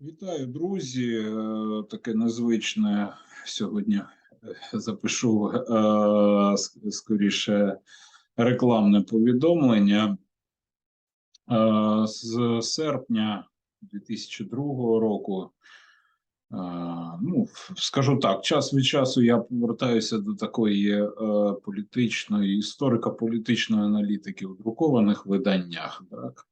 Вітаю, друзі. Е, Таке незвичне сьогодні е, запишу е, скоріше рекламне повідомлення. З серпня 2002 року. Ну, скажу так, час від часу я повертаюся до такої політичної, історико-політичної аналітики в друкованих виданнях. Так?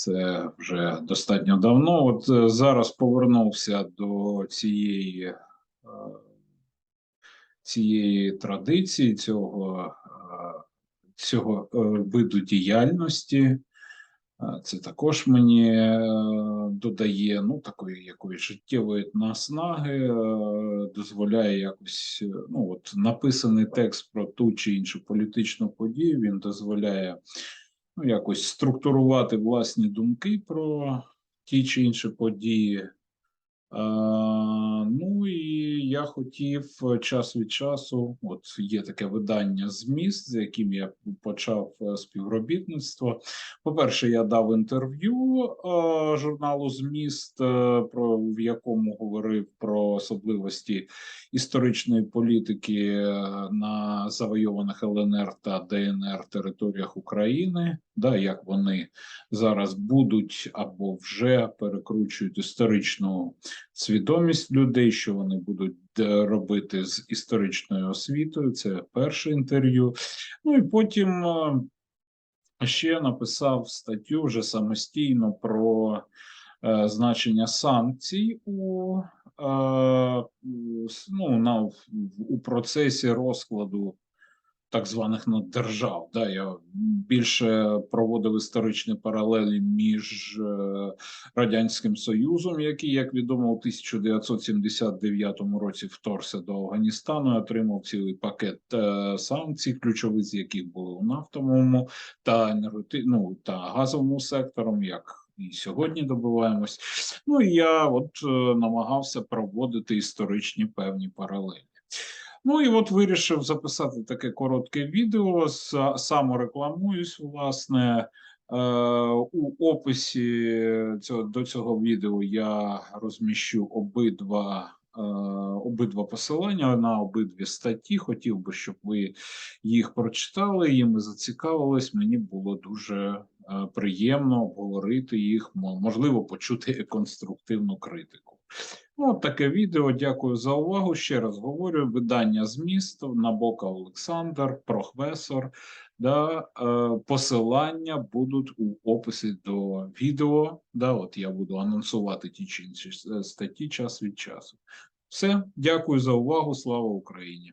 Це вже достатньо давно. От е, зараз повернувся до цієї, е, цієї традиції, цього, е, цього виду діяльності. Це також мені додає ну, такої якоїсь життєвої наснаги, дозволяє якось ну, от написаний текст про ту чи іншу політичну подію. Він дозволяє ну, якось структурувати власні думки про ті чи інші події. А, ну і я хотів е, час від часу, от є таке видання зміст, з яким я почав е, співробітництво. По-перше, я дав інтерв'ю е, журналу Зміст, е, про в якому говорив про особливості історичної політики е, на завойованих ЛНР та ДНР територіях України, да, як вони зараз будуть або вже перекручують історичну свідомість людей, що вони будуть робити з історичною освітою. Це перше інтерв'ю. Ну і потім е, ще написав статтю вже самостійно про е, значення санкцій у, е, ну, на, у процесі розкладу так званих ну, держав. Да, я більше проводив історичні паралелі між е, Радянським Союзом, який, як відомо, у 1979 році вторгся до Афганістану, отримав цілий пакет е, санкцій, ключові з яких були у нафтовому та ну, та газовому сектором, як і сьогодні добиваємось. Ну і я от е, намагався проводити історичні певні паралелі. Ну і от вирішив записати таке коротке відео. Са- Саморекламуюсь, власне. Е, у описі до цього відео я розміщу обидва, е, обидва посилання на обидві статті. Хотів би, щоб ви їх прочитали, їми зацікавились. Мені було дуже е, приємно обговорити їх, мо- можливо, почути конструктивну критику. Ну, от таке відео. Дякую за увагу. Ще раз говорю: видання зміст Набока Олександр, професор. Да, е, посилання будуть у описі до відео. Да, от я буду анонсувати ті чи інші е, статті час від часу. Все, дякую за увагу. Слава Україні!